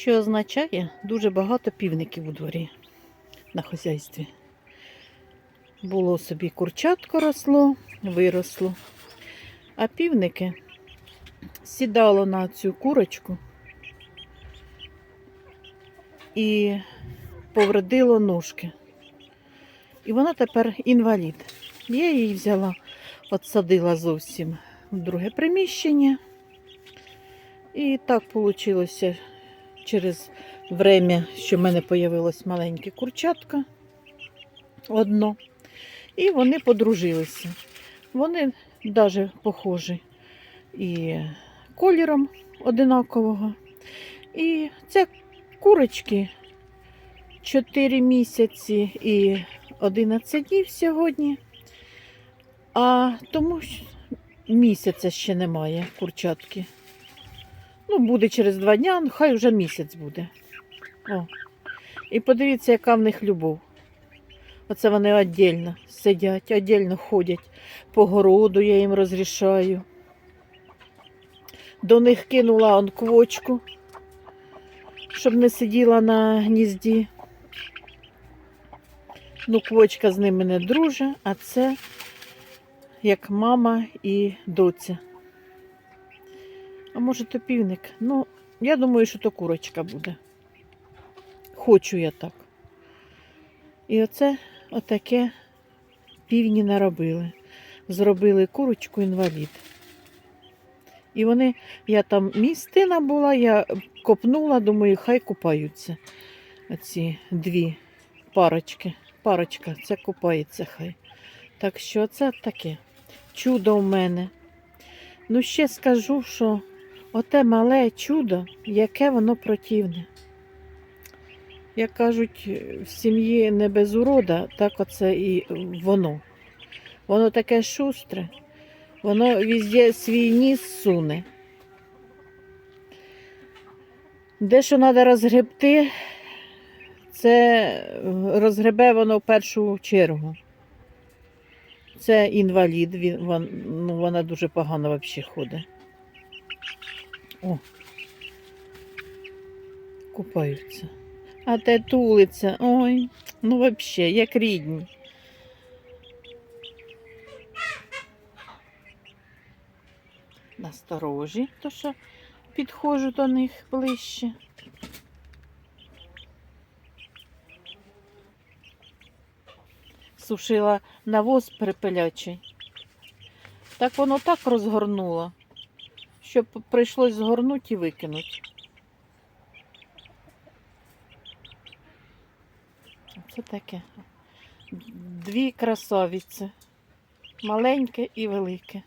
Що означає дуже багато півників у дворі на хазяйстві. Було собі курчатко росло, виросло. А півники сідало на цю курочку і повредило ножки. І вона тепер інвалід. Я її взяла, отсадила зовсім в друге приміщення. І так вийшло через время, що в мене появилось маленьке курчатка одно. І вони подружилися. Вони навіть похожі і кольором одинакового. І це курочки 4 місяці і 11 днів сьогодні. А тому місяця ще немає курчатки. Ну, буде через два дня, ну, хай вже місяць буде. О. І подивіться, яка в них любов. Оце вони віддільно сидять, віддільно ходять. По городу я їм розрішаю. До них кинула он квочку, щоб не сиділа на гнізді. Ну, квочка з ними не друже, а це як мама і доця. А може то півник? Ну, я думаю, що то курочка буде. Хочу я так. І оце отаке півні наробили. Зробили курочку інвалід. І вони, я там містина була, я копнула, думаю, хай купаються. Оці дві парочки. Парочка, це купається хай. Так що це таке чудо в мене. Ну, ще скажу, що оте мале чудо, яке воно противне. Як кажуть, в сім'ї не без урода, так оце і воно. Воно таке шустре, воно везде свій ніс суне. Де що треба розгребти, це розгребе воно в першу чергу. Це інвалід, він, ну, вона дуже погано взагалі ходить. О, купаються. А те тулиться. Ой, ну взагалі, як рідні. Насторожі, то що підходжу до них ближче. Сушила навоз припилячий. Так воно так розгорнуло, що п- прийшлось згорнути і викинути. Це таке. Дві красавиці. Маленьке і велике.